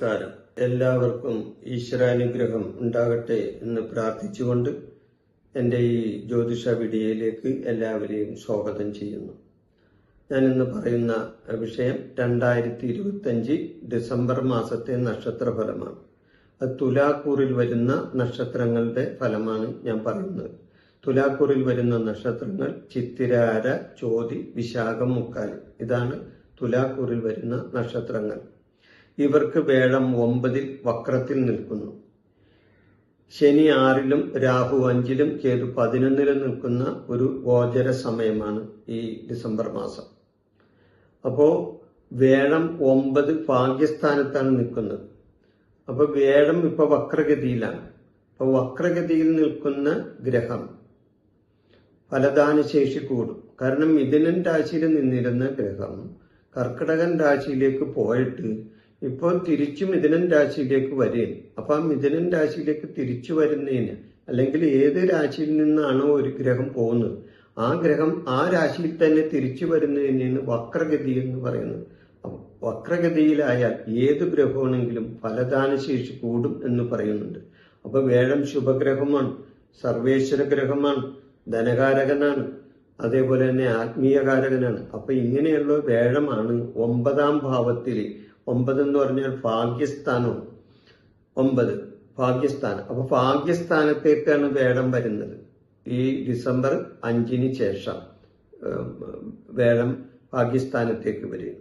നമസ്കാരം. എല്ലാവർക്കും ഈശ്വരാനുഗ്രഹം ഉണ്ടാകട്ടെ എന്ന് പ്രാർത്ഥിച്ചുകൊണ്ട് എന്റെ ഈ ജ്യോതിഷ വീഡിയോയിലേക്ക് എല്ലാവരെയും സ്വാഗതം ചെയ്യുന്നു. ഞാൻ ഇന്ന് പറയുന്ന വിഷയം രണ്ടായിരത്തി ഇരുപത്തഞ്ച് ഡിസംബർ മാസത്തെ നക്ഷത്രഫലമാണ്. അത് തുലാക്കൂറിൽ വരുന്ന നക്ഷത്രങ്ങളുടെ ഫലമാണ് ഞാൻ പറയുന്നത്. തുലാക്കൂറിൽ വരുന്ന നക്ഷത്രങ്ങൾ ചിത്തിരാര ചോതി വിശാഖം മുക്കാൽ. ഇതാണ് തുലാക്കൂറിൽ വരുന്ന നക്ഷത്രങ്ങൾ. ഇവർക്ക് വേഴം ഒമ്പതിൽ വക്രത്തിൽ നിൽക്കുന്നു. ശനി ആറിലും രാഹു അഞ്ചിലും കേതു പതിനൊന്നിലും നിൽക്കുന്ന ഒരു ഗോചര സമയമാണ് ഈ ഡിസംബർ മാസം. അപ്പോ വേഴം ഒമ്പത് ഭാഗ്യസ്ഥാനത്താണ് നിൽക്കുന്നത്. അപ്പൊ വേഴം ഇപ്പൊ വക്രഗതിയിലാണ്. അപ്പൊ വക്രഗതിയിൽ നിൽക്കുന്ന ഗ്രഹം ഫലദാനശേഷി കൂടും. കാരണം മിഥുനൻ രാശിയിൽ നിന്നിരുന്ന ഗ്രഹം കർക്കിടകൻ രാശിയിലേക്ക് പോയിട്ട് ഇപ്പോൾ തിരിച്ചു മിഥുനൻ രാശിയിലേക്ക് വരും അപ്പൊ ആ മിഥുനൻ രാശിയിലേക്ക് തിരിച്ചു വരുന്നതിന് അല്ലെങ്കിൽ ഏത് രാശിയിൽ നിന്നാണോ ഒരു ഗ്രഹം പോകുന്നത് ആ ഗ്രഹം ആ രാശിയിൽ തന്നെ തിരിച്ചു വരുന്നതിനാണ് വക്രഗതി എന്ന് പറയുന്നത്. വക്രഗതിയിലായാൽ ഏത് ഗ്രഹമാണെങ്കിലും ഫലദാന ശേഷി കൂടും എന്ന് പറയുന്നുണ്ട്. അപ്പൊ വേഴം ശുഭഗ്രഹമാണ് സർവേശ്വര ഗ്രഹമാണ് ധനകാരകനാണ് അതേപോലെ തന്നെ ആത്മീയകാരകനാണ്. അപ്പൊ ഇങ്ങനെയുള്ള വേഴമാണ് ഒമ്പതാം ഭാവത്തിൽ ഒമ്പത് എന്ന് പറഞ്ഞാൽ പാകിസ്ഥാനോ ഒമ്പത് പാകിസ്ഥാൻ അപ്പൊ പാകിസ്ഥാനത്തേക്കാണ് വേടം വരുന്നത്. ഈ ഡിസംബർ അഞ്ചിന് ശേഷം വേടം പാകിസ്ഥാനത്തേക്ക് വരും.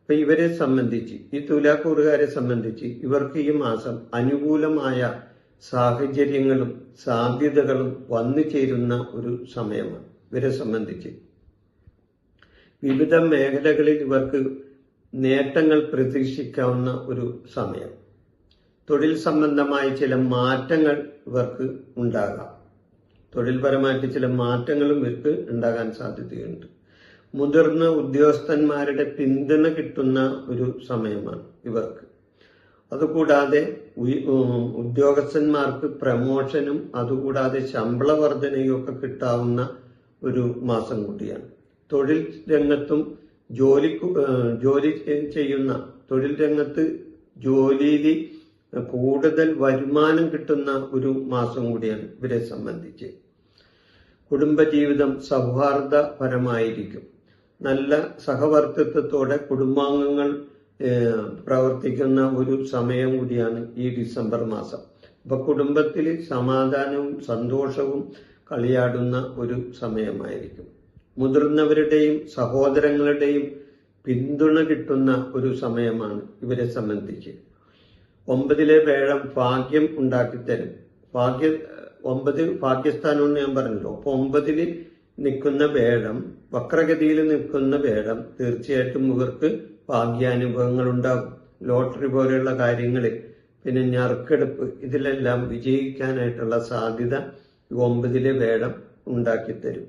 അപ്പൊ ഇവരെ സംബന്ധിച്ച് ഈ തുലാക്കൂറുകാരെ സംബന്ധിച്ച് ഇവർക്ക് ഈ മാസം അനുകൂലമായ സാഹചര്യങ്ങളും സാധ്യതകളും വന്നു ചേരുന്ന ഒരു സമയമാണ് ഇവരെ സംബന്ധിച്ച്. വിവിധ മേഖലകളിൽ ഇവർക്ക് നേട്ടങ്ങൾ പ്രതീക്ഷിക്കാവുന്ന ഒരു സമയം. തൊഴിൽ സംബന്ധമായ ചില മാറ്റങ്ങൾ ഇവർക്ക് ഉണ്ടാകാം. തൊഴിൽപരമായിട്ട് ചില മാറ്റങ്ങളും ഇവർക്ക് ഉണ്ടാകാൻ സാധ്യതയുണ്ട്. മുതിർന്ന ഉദ്യോഗസ്ഥന്മാരുടെ പിന്തുണ കിട്ടുന്ന ഒരു സമയമാണ് ഇവർക്ക്. അതുകൂടാതെ ഉദ്യോഗസ്ഥന്മാർക്ക് പ്രമോഷനും അതുകൂടാതെ ശമ്പള വർധനയും ഒക്കെ കിട്ടാവുന്ന ഒരു മാസം കൂടിയാണ്. തൊഴിൽ രംഗത്തും ജോലി ജോലി ചെയ്യുന്ന തൊഴിൽ രംഗത്ത് ജോലിയിൽ കൂടുതൽ വരുമാനം കിട്ടുന്ന ഒരു മാസം കൂടിയാണ് ഇവരെ സംബന്ധിച്ച്. കുടുംബജീവിതം സൗഹാർദ്ദപരമായിരിക്കും. നല്ല സഹവർത്തിത്വത്തോടെ കുടുംബാംഗങ്ങൾ പ്രവർത്തിക്കുന്ന ഒരു സമയം കൂടിയാണ് ഈ ഡിസംബർ മാസം. അപ്പൊ കുടുംബത്തിൽ സമാധാനവും സന്തോഷവും കളിയാടുന്ന ഒരു സമയമായിരിക്കും. മുതിർന്നവരുടെയും സഹോദരങ്ങളുടെയും പിന്തുണ കിട്ടുന്ന ഒരു സമയമാണ് ഇവരെ സംബന്ധിച്ച്. ഒമ്പതിലെ വേഴം ഭാഗ്യം ഉണ്ടാക്കിത്തരും. ഭാഗ്യ ഒമ്പതിൽ ഭാഗ്യസ്ഥാനം എന്ന് ഞാൻ പറഞ്ഞല്ലോ. അപ്പൊ ഒമ്പതിൽ നിൽക്കുന്ന വേഴം വക്രഗതിയിൽ നിൽക്കുന്ന വേഴം തീർച്ചയായിട്ടും ഇവർക്ക് ഭാഗ്യാനുഭവങ്ങൾ ഉണ്ടാകും. ലോട്ടറി പോലെയുള്ള കാര്യങ്ങളിൽ പിന്നെ ഞറുക്കെടുപ്പ് ഇതിലെല്ലാം വിജയിക്കാനായിട്ടുള്ള സാധ്യത ഒമ്പതിലെ വേഴം ഉണ്ടാക്കിത്തരും.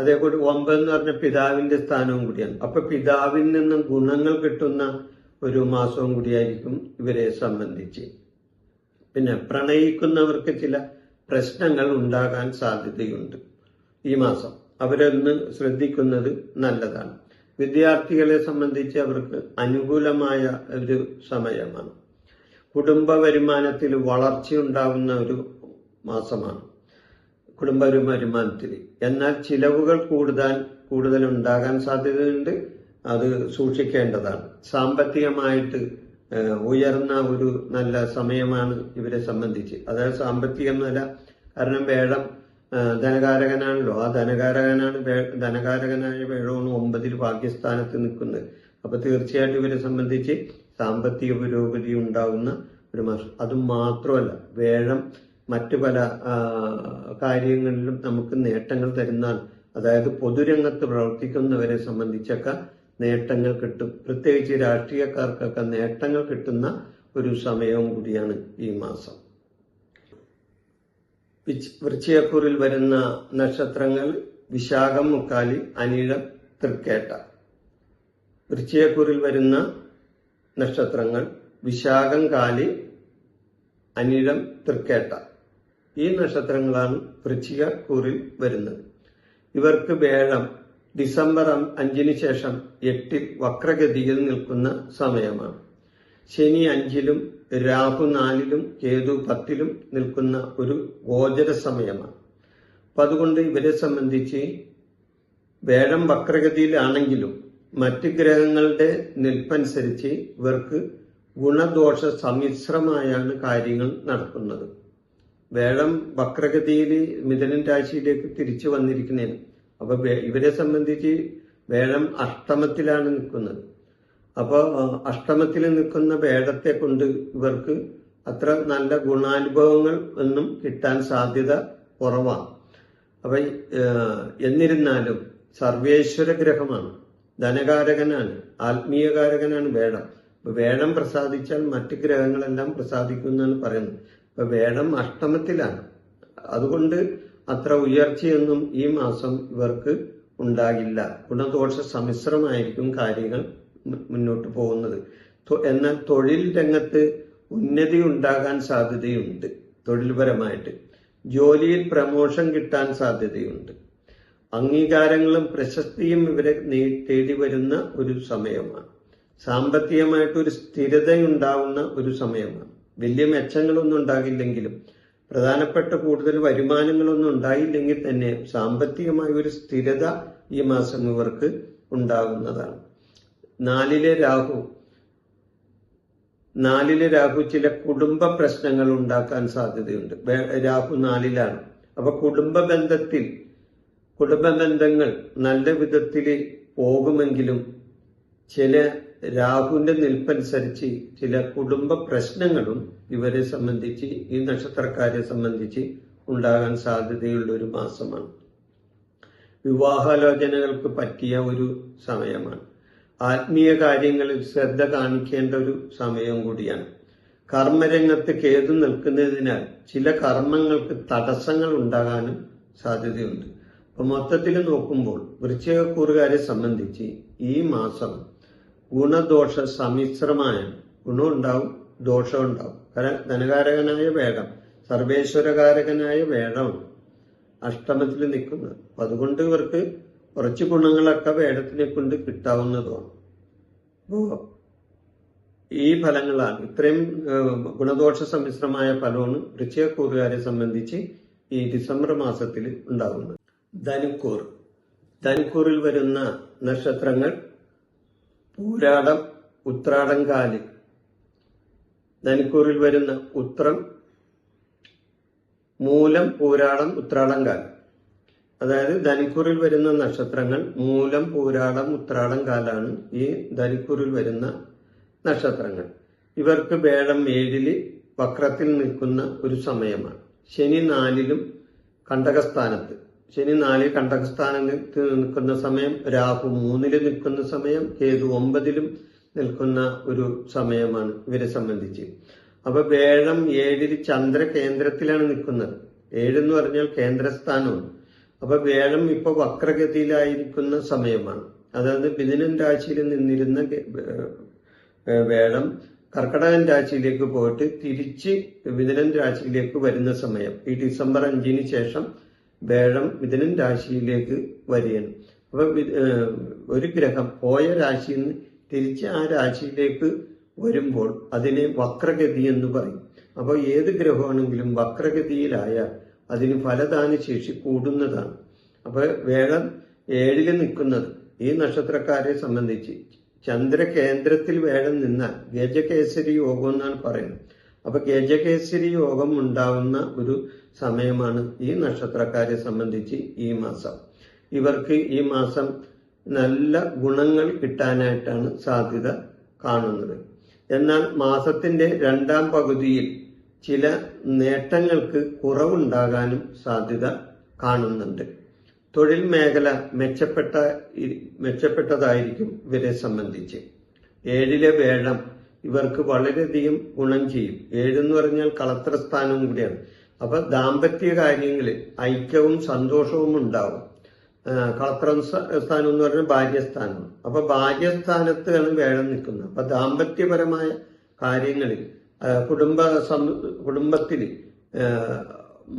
അതേപോലെ ഒമ്പത് എന്ന് പറഞ്ഞ പിതാവിന്റെ സ്ഥാനവും കൂടിയാണ്. അപ്പൊ പിതാവിൽ നിന്നും ഗുണങ്ങൾ കിട്ടുന്ന ഒരു മാസവും കൂടിയായിരിക്കും ഇവരെ സംബന്ധിച്ച്. പിന്നെ പ്രണയിക്കുന്നവർക്ക് ചില പ്രശ്നങ്ങൾ ഉണ്ടാകാൻ സാധ്യതയുണ്ട് ഈ മാസം. അവരൊന്ന് ശ്രദ്ധിക്കുന്നത് നല്ലതാണ്. വിദ്യാർത്ഥികളെ സംബന്ധിച്ച് അവർക്ക് അനുകൂലമായ ഒരു സമയമാണ്. കുടുംബ വരുമാനത്തിൽ വളർച്ചയുണ്ടാവുന്ന ഒരു മാസമാണ്. കുടുംബ വരുമാനത്തിൽ എന്നാൽ ചിലവുകൾ കൂടുതൽ കൂടുതൽ ഉണ്ടാകാൻ സാധ്യതയുണ്ട്. അത് സൂക്ഷിക്കേണ്ടതാണ്. സാമ്പത്തികമായിട്ട് ഉയർന്ന ഒരു നല്ല സമയമാണ് ഇവരെ സംബന്ധിച്ച്. അതായത് സാമ്പത്തികം എന്നല്ല കാരണം വേഴം ധനകാരകനാണല്ലോ. ആ ധനകാരകനാണ് ധനകാരകനായ വേഴമാണ് ഒമ്പതിൽ പാകിസ്ഥാനത്ത് നിൽക്കുന്നത്. അപ്പൊ തീർച്ചയായിട്ടും ഇവരെ സംബന്ധിച്ച് സാമ്പത്തിക പുരോഗതി ഉണ്ടാകുന്ന ഒരു മാസം. അതും മാത്രമല്ല വേഴം മറ്റു പല കാര്യങ്ങളിലും നമുക്ക് നേട്ടങ്ങൾ തരുന്നാൽ അതായത് പൊതുരംഗത്ത് പ്രവർത്തിക്കുന്നവരെ സംബന്ധിച്ചൊക്കെ നേട്ടങ്ങൾ കിട്ടും. പ്രത്യേകിച്ച് രാഷ്ട്രീയക്കാർക്കൊക്കെ നേട്ടങ്ങൾ കിട്ടുന്ന ഒരു സമയവും കൂടിയാണ് ഈ മാസം. വൃശ്ചയക്കൂറിൽ വരുന്ന നക്ഷത്രങ്ങൾ വിശാഖം മുക്കാലി അനിഴം തൃക്കേട്ട. വൃശ്ചയക്കൂറിൽ വരുന്ന നക്ഷത്രങ്ങൾ വിശാഖം കാലി അനിഴം തൃക്കേട്ട. ഈ നക്ഷത്രങ്ങളാണ് വൃശ്ചിക കൂറിൽ വരുന്നത്. ഇവർക്ക് വേഴം ഡിസംബർ അഞ്ചിന് ശേഷം എട്ടിൽ വക്രഗതിയിൽ നിൽക്കുന്ന സമയമാണ്. ശനി അഞ്ചിലും രാഹു നാലിലും കേതു പത്തിലും നിൽക്കുന്ന ഒരു ഗോചര സമയമാണ്. അപ്പൊ അതുകൊണ്ട് ഇവരെ സംബന്ധിച്ച് വേഴം വക്രഗതിയിലാണെങ്കിലും മറ്റ് ഗ്രഹങ്ങളുടെ നിൽപ്പനുസരിച്ച് ഇവർക്ക് ഗുണദോഷ സമ്മിശ്രമായാണ് കാര്യങ്ങൾ നടക്കുന്നത്. വേഴം വക്രഗതിയിൽ മിഥുനൻ രാശിയിലേക്ക് തിരിച്ചു വന്നിരിക്കുന്നതിന്. അപ്പൊ ഇവരെ സംബന്ധിച്ച് വേഴം അഷ്ടമത്തിലാണ് നിൽക്കുന്നത്. അപ്പോൾ അഷ്ടമത്തിൽ നിൽക്കുന്ന വേഴത്തെ കൊണ്ട് ഇവർക്ക് അത്ര നല്ല ഗുണാനുഭവങ്ങൾ ഒന്നും കിട്ടാൻ സാധ്യത കുറവാണ്. അപ്പൊ എന്നിരുന്നാലും സർവേശ്വര ഗ്രഹമാണ്. ധനകാരകനാണ് ആത്മീയകാരകനാണ് വേടം വേടം പ്രസാദിച്ചാൽ മറ്റ് ഗ്രഹങ്ങളെല്ലാം പ്രസാദിക്കുന്നു എന്നാണ് പറയുന്നത്. അപ്പൊ വേഴം അഷ്ടമത്തിലാണ്. അതുകൊണ്ട് അത്ര ഉയർച്ചയൊന്നും ഈ മാസം ഇവർക്ക് ഉണ്ടാകില്ല. ഗുണദോഷ സമ്മിശ്രമായിരിക്കും കാര്യങ്ങൾ മുന്നോട്ട് പോകുന്നത്. എന്നാൽ തൊഴിൽ രംഗത്ത് ഉന്നതി ഉണ്ടാകാൻ സാധ്യതയുണ്ട് തൊഴിൽപരമായിട്ട്. ജോലിയിൽ പ്രമോഷൻ കിട്ടാൻ സാധ്യതയുണ്ട്. അംഗീകാരങ്ങളും പ്രശസ്തിയും ഇവരെ തേടി വരുന്ന ഒരു സമയമാണ്. സാമ്പത്തികമായിട്ട് ഒരു സ്ഥിരതയുണ്ടാവുന്ന ഒരു സമയമാണ്. വലിയ മെച്ചങ്ങളൊന്നും ഉണ്ടാകില്ലെങ്കിലും പ്രധാനപ്പെട്ട കൂടുതൽ വരുമാനങ്ങളൊന്നും ഉണ്ടായില്ലെങ്കിൽ തന്നെ സാമ്പത്തികമായ ഒരു സ്ഥിരത ഈ മാസം ഇവർക്ക് ഉണ്ടാകുന്നതാണ്. നാലിലെ രാഹു. നാലിലെ രാഹു ചില കുടുംബ പ്രശ്നങ്ങൾ ഉണ്ടാക്കാൻ സാധ്യതയുണ്ട്. രാഹു നാലിലാണ്. അപ്പൊ കുടുംബ ബന്ധത്തിൽ കുടുംബ ബന്ധങ്ങൾ നല്ല വിധത്തിൽ പോകുമെങ്കിലും ചില രാഹുവിന്റെ നിൽപ്പനുസരിച്ച് ചില കുടുംബ പ്രശ്നങ്ങളും ഇവരെ സംബന്ധിച്ച് ഈ നക്ഷത്രക്കാരെ സംബന്ധിച്ച് ഉണ്ടാകാൻ സാധ്യതയുള്ള ഒരു മാസമാണ്. വിവാഹാലോചനകൾക്ക് പറ്റിയ ഒരു സമയമാണ്. ആത്മീയ കാര്യങ്ങളിൽ ശ്രദ്ധ കാണിക്കേണ്ട ഒരു സമയം കൂടിയാണ്. കർമ്മരംഗത്ത് കേതു നിൽക്കുന്നതിനാൽ ചില കർമ്മങ്ങൾക്ക് തടസ്സങ്ങൾ ഉണ്ടാകാനും സാധ്യതയുണ്ട്. അപ്പൊ മൊത്തത്തിൽ നോക്കുമ്പോൾ വൃശ്ചികക്കൂറുകാരെ സംബന്ധിച്ച് ഈ മാസം ഗുണദോഷ സമ്മിശ്രമായ ദോഷം ഉണ്ടാവും കാരണം ധനകാരകനായ വേടം സർവേശ്വരകാരകനായ വേടമാണ് അഷ്ടമത്തിൽ നിൽക്കുന്നത്. അപ്പൊ അതുകൊണ്ട് ഇവർക്ക് കുറച്ച് ഗുണങ്ങളൊക്കെ വേടത്തിനെ കൊണ്ട് കിട്ടാവുന്നതുമാണ് അപ്പോ ഈ ഫലങ്ങളാണ്. ഇത്രയും ഗുണദോഷ സമ്മിശ്രമായ ഫലമാണ് വൃശ്ചികക്കൂറുകാരെ സംബന്ധിച്ച് ഈ ഡിസംബർ മാസത്തിൽ ഉണ്ടാകുന്നത് ധനുക്കൂർ ധനുക്കൂറിൽ വരുന്ന നക്ഷത്രങ്ങൾ പൂരാടം ഉത്രാടം കാൽ. ധനുക്കൂറിൽ വരുന്ന ഉത്രം മൂലം പൂരാടം ഉത്രാടം കാലം. അതായത് ധനിക്കൂറിൽ വരുന്ന നക്ഷത്രങ്ങൾ മൂലം പൂരാടം ഉത്രാടം കാലാണ് ഈ ധനിക്കൂറിൽ വരുന്ന നക്ഷത്രങ്ങൾ. ഇവർക്ക് വേഴം ഏഴിൽ വക്രത്തിൽ നിൽക്കുന്ന ഒരു സമയമാണ്. ശനി നാലിലും കണ്ടകസ്ഥാനത്ത്. ശനി നാലിൽ കണ്ടകസ്ഥാനത്ത് നിൽക്കുന്ന സമയം രാഹു മൂന്നിൽ നിൽക്കുന്ന സമയം കേതു ഒമ്പതിലും നിൽക്കുന്ന ഒരു സമയമാണ് ഇവരെ സംബന്ധിച്ച്. അപ്പൊ വേഴം ഏഴിൽ ചന്ദ്ര കേന്ദ്രത്തിലാണ് നിൽക്കുന്നത്. ഏഴെന്ന് പറഞ്ഞാൽ കേന്ദ്രസ്ഥാനമാണ്. അപ്പൊ വേഴം ഇപ്പൊ വക്രഗതിയിലായിരിക്കുന്ന സമയമാണ്. അതായത് മിഥുനൻ രാശിയിൽ നിന്നിരുന്ന വേഴം കർക്കടകൻ രാശിയിലേക്ക് പോയിട്ട് തിരിച്ച് മിഥുനൻ രാശിയിലേക്ക് വരുന്ന സമയം. ഈ ഡിസംബർ അഞ്ചിന് ശേഷം വേഴം മിഥുനൻ രാശിയിലേക്ക് വരികയാണ്. അപ്പൊ ഒരു ഗ്രഹം പോയ രാശിയിൽ നിന്ന് തിരിച്ച് ആ രാശിയിലേക്ക് വരുമ്പോൾ അതിനെ വക്രഗതി എന്ന് പറയും. അപ്പോൾ ഏത് ഗ്രഹമാണെങ്കിലും വക്രഗതിയിലായാൽ അതിന് ഫലദാന ശേഷി കൂടുന്നതാണ്. അപ്പോൾ വേഴം ഏഴിൽ നിൽക്കുന്നത് ഈ നക്ഷത്രക്കാരെ സംബന്ധിച്ച് ചന്ദ്രകേന്ദ്രത്തിൽ വേഴം നിന്നാൽ ഗജകേസരി യോഗം എന്നാണ് പറയുന്നത്. അപ്പൊ ഗജകേസരി യോഗം ഉണ്ടാവുന്ന ഒരു സമയമാണ് ഈ നക്ഷത്രക്കാരെ സംബന്ധിച്ച് ഈ മാസം. ഇവർക്ക് ഈ മാസം നല്ല ഗുണങ്ങൾ കിട്ടാനായിട്ടാണ് സാധ്യത കാണുന്നത്. എന്നാൽ മാസത്തിന്റെ രണ്ടാം പകുതിയിൽ ചില നേട്ടങ്ങൾക്ക് കുറവുണ്ടാകാനും സാധ്യത കാണുന്നുണ്ട്. തൊഴിൽ മേഖല മെച്ചപ്പെട്ട മെച്ചപ്പെട്ടതായിരിക്കും ഇവരെ സംബന്ധിച്ച്. ഏഴിലെ വേഴം ഇവർക്ക് വളരെയധികം ഗുണം ചെയ്യും. ഏഴെന്ന് പറഞ്ഞാൽ കളത്രസ്ഥാനവും കൂടിയാണ്. അപ്പൊ ദാമ്പത്യ കാര്യങ്ങളിൽ ഐക്യവും സന്തോഷവും ഉണ്ടാവും. കളത്രം സ്ഥാനം എന്ന് പറഞ്ഞാൽ ഭാര്യസ്ഥാനം അപ്പൊ ഭാര്യസ്ഥാനത്താണ് വേഴം നിൽക്കുന്നത്. അപ്പൊ ദാമ്പത്യപരമായ കാര്യങ്ങളിൽ കുടുംബ കുടുംബത്തിൽ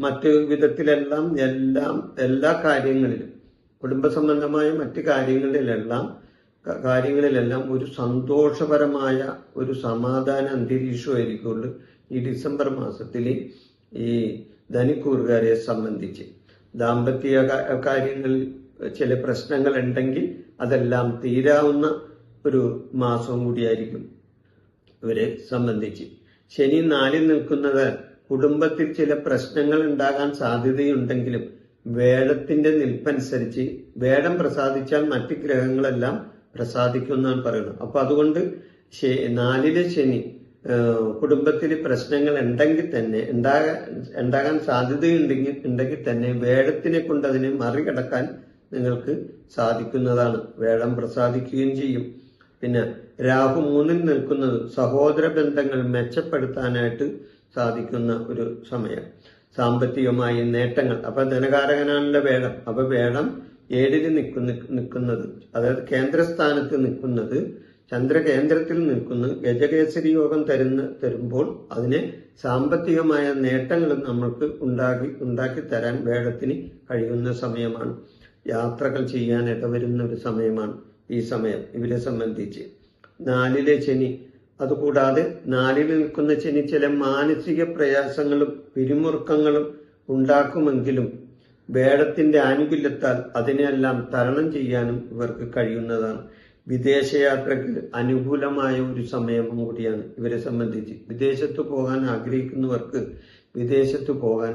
മറ്റ് വിധത്തിലെല്ലാം എല്ലാം എല്ലാ കാര്യങ്ങളിലും കുടുംബ സംബന്ധമായ മറ്റ് കാര്യങ്ങളിലെല്ലാം കാര്യങ്ങളിലെല്ലാം ഒരു സന്തോഷപരമായ ഒരു സമാധാന അന്തരീക്ഷമായിരിക്കുള്ളൂ ഈ ഡിസംബർ മാസത്തിൽ ഈ ധനിക്കൂറുകാരെ സംബന്ധിച്ച്. ദാമ്പത്യ കാര്യങ്ങളിൽ ചില പ്രശ്നങ്ങൾ ഉണ്ടെങ്കിൽ അതെല്ലാം തീരാവുന്ന ഒരു മാസവും കൂടിയായിരിക്കും ഇവരെ സംബന്ധിച്ച്. ശനി നാലിൽ നിൽക്കുന്നത് കുടുംബത്തിൽ ചില പ്രശ്നങ്ങൾ ഉണ്ടാകാൻ സാധ്യതയുണ്ടെങ്കിലും വേടത്തിന്റെ നിൽപ്പനുസരിച്ച് വേടം പ്രസാദിച്ചാൽ മറ്റ് ഗ്രഹങ്ങളെല്ലാം പ്രസാദിക്കും എന്നാണ് പറയുന്നത്. അപ്പൊ അതുകൊണ്ട് നാലിലെ ശനി കുടുംബത്തിൽ പ്രശ്നങ്ങൾ ഉണ്ടെങ്കിൽ തന്നെ ഉണ്ടാകാൻ ഉണ്ടാകാൻ സാധ്യതയുണ്ടെങ്കിൽ ഉണ്ടെങ്കിൽ തന്നെ വേഴത്തിനെ കൊണ്ട് അതിനെ മറികടക്കാൻ നിങ്ങൾക്ക് സാധിക്കുന്നതാണ്. വേഴം പ്രസാദിക്കുകയും ചെയ്യും. പിന്നെ രാഹു മൂന്നിൽ നിൽക്കുന്നത് സഹോദര ബന്ധങ്ങൾ മെച്ചപ്പെടുത്താനായിട്ട് സാധിക്കുന്ന ഒരു സമയം. സാമ്പത്തികമായി നേട്ടങ്ങൾ. അപ്പൊ ധനകാരകനാണല്ലോ വേടം. അപ്പൊ വേടം ഏഴിൽ നിൽക്കുന്ന നിൽക്കുന്നത് അതായത് കേന്ദ്രസ്ഥാനത്ത് നിൽക്കുന്നത് ചന്ദ്രകേന്ദ്രത്തിൽ നിൽക്കുന്ന ഗജകേസരി യോഗം തരുന്ന തരുമ്പോൾ അതിനെ സാമ്പത്തികമായ നേട്ടങ്ങൾ നമ്മൾക്ക് ഉണ്ടാക്കി ഉണ്ടാക്കി തരാൻ വേഗത്തിന് കഴിയുന്ന സമയമാണ്. യാത്രകൾ ചെയ്യാൻ ഇടവരുന്ന ഒരു സമയമാണ് ഈ സമയം ഇവരെ സംബന്ധിച്ച്. നാലിലെ ശനി അതുകൂടാതെ നാലിൽ നിൽക്കുന്ന ശനി ചില മാനസിക പ്രയാസങ്ങളും പിരിമുറുക്കങ്ങളും ഉണ്ടാക്കുമെങ്കിലും വേടത്തിന്റെ ആനുകൂല്യത്താൽ അതിനെല്ലാം തരണം ചെയ്യാനും ഇവർക്ക് കഴിയുന്നതാണ്. വിദേശയാത്രയ്ക്ക് അനുകൂലമായ ഒരു സമയം കൂടിയാണ് ഇവരെ സംബന്ധിച്ച്. വിദേശത്ത് പോകാൻ ആഗ്രഹിക്കുന്നവർക്ക് വിദേശത്ത് പോകാൻ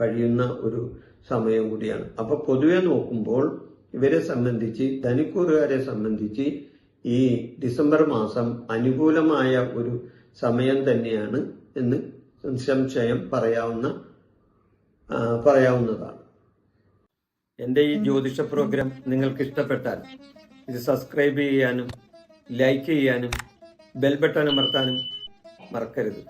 കഴിയുന്ന ഒരു സമയം കൂടിയാണ്. അപ്പൊ പൊതുവെ നോക്കുമ്പോൾ ഇവരെ സംബന്ധിച്ച് ധനിക്കൂറുകാരെ സംബന്ധിച്ച് ഈ ഡിസംബർ മാസം അനുകൂലമായ ഒരു സമയം തന്നെയാണ് എന്ന് സംശയം പറയാവുന്ന പറയാവുന്നതാണ്. എന്റെ ഈ ജ്യോതിഷ പ്രോഗ്രാം നിങ്ങൾക്ക് ഇഷ്ടപ്പെട്ടാൽ ഇത് സബ്സ്ക്രൈബ് ചെയ്യാനും ലൈക്ക് ചെയ്യാനും ബെൽ ബട്ടൺ അമർത്താനും മറക്കരുത്.